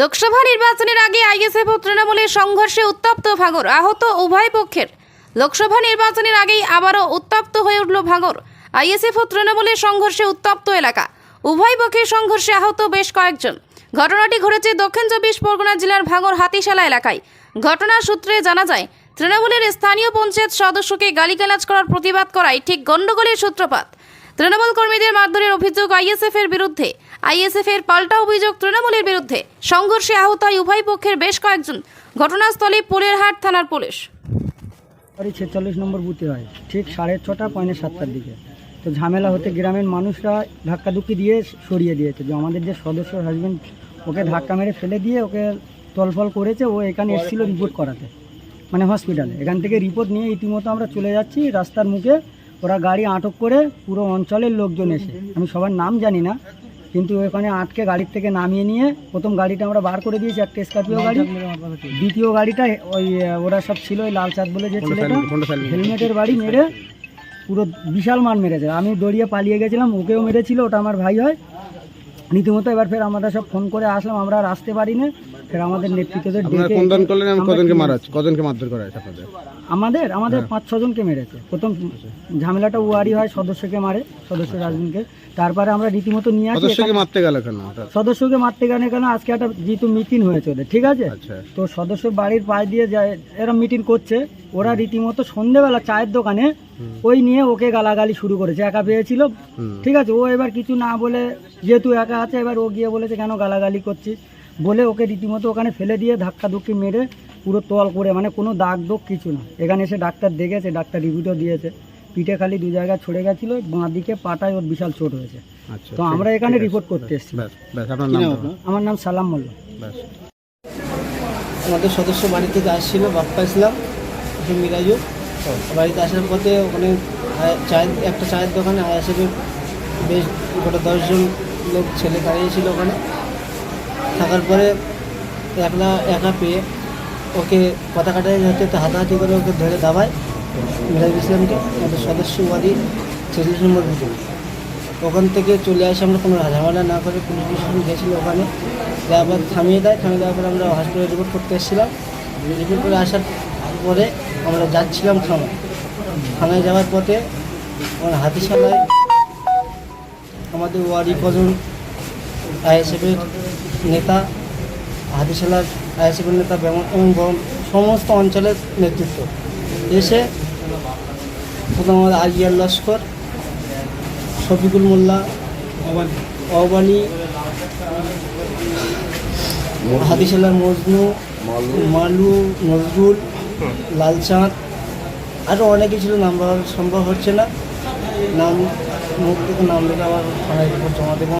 লোকসভা নির্বাচনের আগে আইএসএফ ও তৃণমূলের সংঘর্ষে উত্তপ্ত ভাঙর, আহত উভয় পক্ষের। লোকসভা নির্বাচনের আগেই আবারও উত্তপ্ত হয়ে উঠল ভাঙর। আইএসএফ ও তৃণমূলের সংঘর্ষে উত্তপ্ত এলাকা। উভয় পক্ষের সংঘর্ষে আহত বেশ কয়েকজন। ঘটনাটি ঘটেছে দক্ষিণ চব্বিশ পরগনা জেলার ভাঙর হাতিশালা এলাকায়। ঘটনার সূত্রে জানা যায়, তৃণমূলের স্থানীয় পঞ্চায়েত সদস্যকে গালিগালাজ করার প্রতিবাদ করায় ঠিক গণ্ডগোলের সূত্রপাত। তৃণমূল কর্মীদের মারধরের অভিযোগ আইএসএফ এর বিরুদ্ধে। আইএসএফ এর পাল্টা অভিযোগ তৃণমূলের বিরুদ্ধে। সংঘর্ষে আহত হয় উভয় পক্ষের বেশ কয়েকজন। ঘটনাস্থলে পোলেরহাট থানার পুলিশ। ছেচল্লিশ নম্বর বুথে হয়। ঠিক সাড়ে ছটা পয়নে সাতটার দিকে। তো ঝামেলা হতে গ্রামের মানুষরা ধাক্কাধুক্কি দিয়ে সরিয়ে দিয়েছে যে আমাদের যে সদস্য হাজবেন্ড ওকে ধাক্কা মেরে ফেলে দিয়ে ওকে তলফল করেছে, ও এখানে এসেছিল রিপোর্ট করাতে। মানে হসপিটালে এখান থেকে রিপোর্ট নিয়ে ইতিমধ্যে আমরা চলে যাচ্ছি রাস্তার মুখে। ওরা গাড়ি আটক করে পুরো অঞ্চলের লোকজন এসে। আমি সবার নাম জানি না কিন্তু ওখানে আটকে গাড়ির থেকে নামিয়ে নিয়ে প্রথম গাড়িটা আমরা বার করে দিয়েছি একটা স্করপিও গাড়ি। দ্বিতীয় গাড়িটা ওই ওরা সব ছিল ওই লাল চাঁদ বলে যে ছেলেটা হেলমেটের বাড়ি মেরে পুরো বিশাল মার মেরেছে। আমি দড়িয়ে পালিয়ে গেছিলাম ওকেও মেরেছিল ওটা আমার ভাই হয়। রীতিমতো এবার ফের আমরা সব ফোন করে আসলাম আমরা আর আসতে পারি না ফের আমাদের নেতৃত্বদের আপনারা ডেকে কোন দান করলেন আমি আমরা কজনকে মারা হচ্ছে কজনকে মারধর করা হয়েছে আপনাদের? আমাদের আমাদের পাঁচ ছজনকে মেরেছে। প্রথম ঝামেলাটা ওয়ারি হয় সদস্যকে মারে সদস্য রাজনীনকে তারপরে আমরা রীতিমতো নিয়ে আসি সদস্যকে এখানে- মারতে গেল কেন? ওটা? সদস্যকে মারতে গেলে কেন? আজকে একটা যেহেতু মিটিং হয়েছে ওদের ঠিক আছে? আচ্ছা। তো সদস্য বাড়ির পাশ দিয়ে যায় এরা মিটিং করছে। ওরা রীতিমতো সন্ধেবেলা চায়ের দোকানে ওই নিয়ে ওকে গালাগালি শুরু করেছে একা পেয়েছিল। হুম। ঠিক আছে? ও এবার কিছু না বলে যেহেতু একা আছে এবার ও গিয়ে বলেছে কেন গালাগালি করছিস? বলে ওকে রীতিমতো ওখানে ফেলে দিয়ে ধাক্কা ধুক্কি মেরে পুরো তল করে মানে কোনো দাগ দোগ কিছু না। এখানে এসে ডাক্তার দেখেছে ডাক্তার রিভিউটা দিয়েছে। পিঠে খালি দু জায়গায় ছড়ে গেছিল বাঁ দিকে পাটায় ওর বিশাল চোট হয়েছে। আচ্ছা তো আমরা এখানে রিপোর্ট করতে এসেছি। আমার নাম সালাম মোল্লা। ব্যাস। আমাদের সদস্য বাড়ি থেকে আসছিল বাপ্পা ইসলাম মিরাজু। বাড়িতে আসার পথে ওখানে চায়ের একটা চায়ের দোকানে আয়াসেফের বেশ গোটা দশজন লোক ছেলে দাঁড়িয়েছিল ওখানে। থাকার পরে একলা একা পেয়ে ওকে কথা কাটাই হতে তো হাতাহাতি করে ওকে ধরে দাবায় মিরাজ ইসলামকে আমাদের সদস্য বাড়ি ছেচল্লিশ নম্বর ভিতরে ওখান থেকে চলে আসে আমরা কোনো ঝামেলা না করে পুলিশ স্টেশন গেছিল ওখানে। আবার থামিয়ে দেয়, থামিয়ে দেওয়ার পরে আমরা হসপিটালে রিপোর্ট করতে এসেছিলাম। রিপোর্ট করে আসার পরে আমরা যাচ্ছিলাম থানায়। থানায় যাওয়ার পথে আমার হাতিশালায় আমাদের ওয়ারি কজন আইএসএফের নেতা হাতিশালার আইএসএফের নেতা এবং সমস্ত অঞ্চলের নেতৃত্ব। এসে প্রথম আমাদের আজিয়ার লস্কর শফিকুল মোল্লা অবানি হাতিশালার মজনু। মালু। নজরুল লালচাঁদ। আরও অনেকে ছিল নাম সম্ভব হচ্ছে না। নাম মুখ থেকে নাম লেখা আবার থানায় রিপোর্ট জমা দেবো।